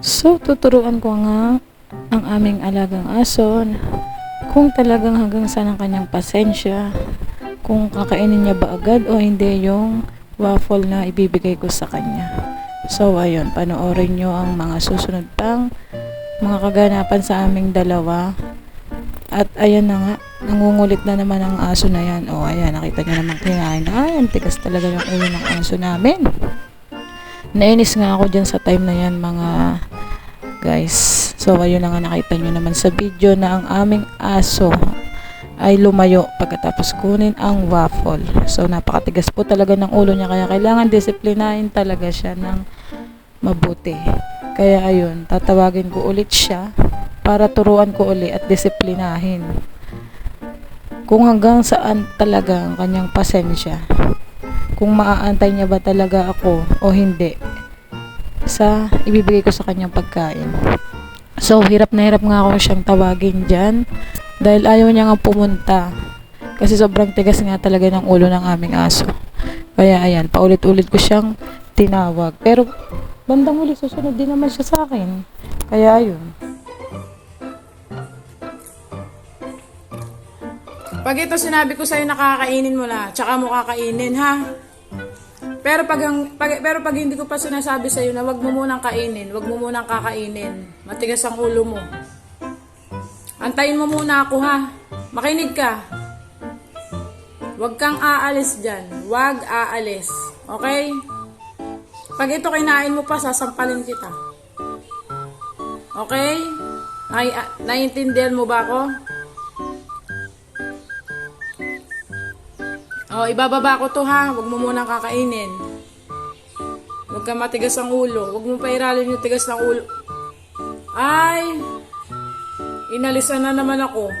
So, tuturuan ko nga ang aming alagang aso kung talagang hanggang saan ang kanyang pasensya, kung kakainin niya ba agad o hindi yung waffle na ibibigay ko sa kanya. So, ayun, panoorin nyo ang mga susunod pang mga kaganapan sa aming dalawa. At ayan na nga, nangungulit na naman ang aso na yan. O, ayan, nakita nyo naman kinain. Ay, ang tigas talaga yung ulo ng aso namin. Nainis nga ako dyan sa time na yan, mga guys. So, ayun na nga nakita nyo naman sa video na ang aming aso ay lumayo pagkatapos kunin ang waffle. So, napakatigas po talaga ng ulo niya kaya kailangan disiplinahin talaga siya ng mabuti. Kaya ayun, tatawagin ko ulit siya para turuan ko uli at disiplinahin. Kung hanggang saan talaga ang kanyang pasensya. Kung maaantay niya ba talaga ako o hindi sa ibibigay ko sa kanyang pagkain. So, hirap na hirap nga ako siyang tawagin dyan dahil ayaw niya nga pumunta. Kasi sobrang tigas nga talaga ng ulo ng aming aso. Kaya ayan, paulit-ulit ko siyang tinawag. Pero bandang huli susunod din naman siya sa akin. Kaya ayun. Pag ito sinabi ko sa'yo nakakainin mo na, tsaka mo kakainin, ha? Pero pag, pag, pero pag hindi ko pa sinasabi sa'yo na wag mo munang kainin, wag mo munang kakainin, matigas ang ulo mo. Antayin mo muna ako, ha? Makinig ka. Huwag kang aalis dyan. Huwag aalis. Okay? Pag ito kinain mo pa, sasampalin kita. Okay? Ah, naiintindihan mo ba ako? Oh, ibababa ko to ha. Huwag mo munang kakainin. Huwag ka matigas ang ulo. Huwag mo pairalin yung tigas ng ulo. Ay! Inalisan na naman ako.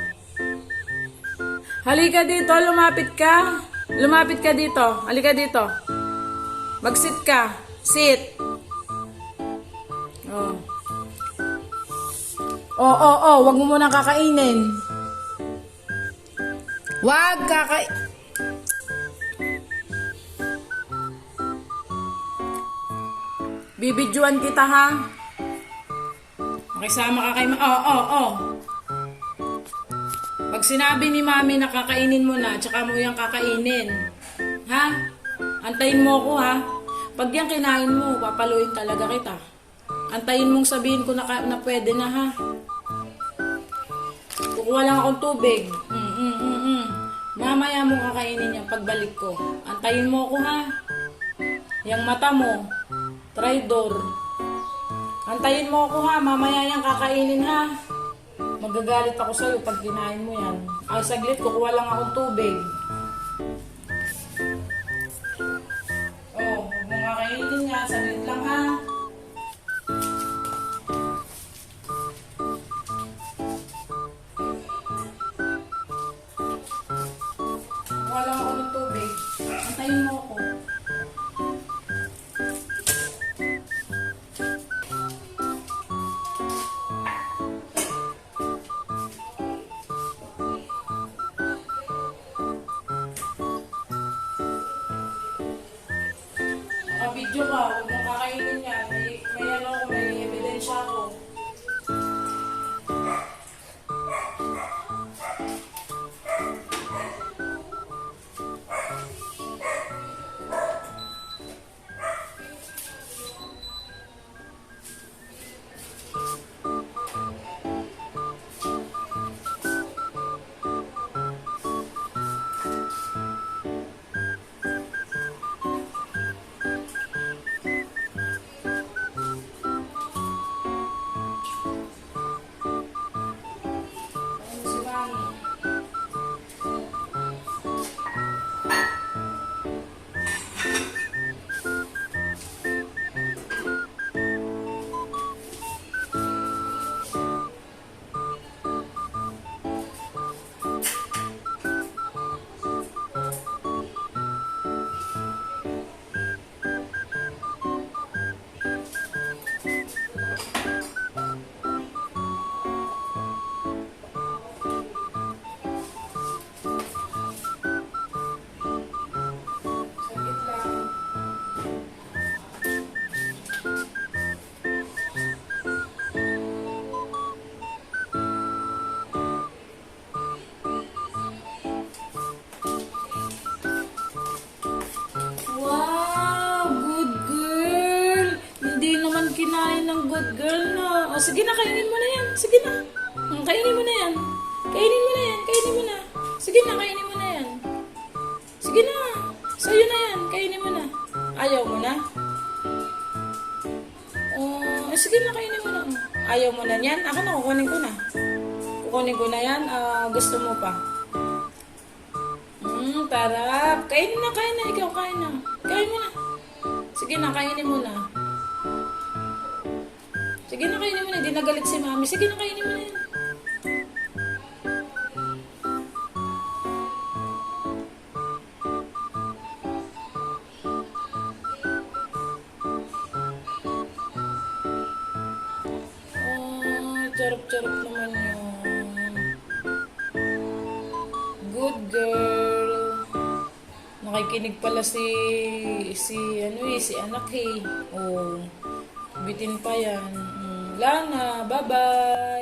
Halika dito, lumapit ka. Lumapit ka dito. Halika dito. Mag-sit ka. Sit. Oh. Oh, oh, oh. Huwag mo munang kakainin. Huwag kakainin. Bibidyoan kita ha. Makisama ka kay ma- Oh, oh, oh. Pag sinabi ni mami na kakainin mo na, tsaka mo yung kakainin. Ha? Antayin mo ko ha. Pag yan kinain mo, papaluin talaga kita. Antayin mong sabihin ko na, na pwede na ha. Kukuha lang akong tubig. Mm, mm, mm, mm. Mamaya mo kakainin yan pagbalik ko. Antayin mo ko ha. Yang mata mo. Traidor. Antayin mo ako ha, mamaya yan kakainin ha. Magagalit ako sa'yo pag kinain mo yan. Ay, saglit, kukuha lang akong tubig. Oh, huwag mo nga, saglit lang ha. Kukuha lang ako ng tubig. Antayin mo Oh. Girl, no? O, sige na, kainin mo na yan. Sige na. Kainin mo na yan. Kainin mo na yan. Kainin mo na. Sige na, kainin mo na yan. Sige na. Sa'yo na yan. Kainin mo na. Ayaw mo na? Oh, sige na, kainin mo na. Ayaw mo na yan? Ako na, kukunin ko na. Kukunin ko na yan. Ah, gusto mo pa. Hmm, tarap. Kainin na, kain na. Ikaw, kain na. Kain mo na. Sige na, kainin mo na. Hindi nagalit si mami. Sige na, kainin mo na yan. Oh, charap-charap naman yun. Good girl. Nakikinig pala si si ano eh, si anak eh. Oh. Bitin pa yan. Lana. Bye-bye!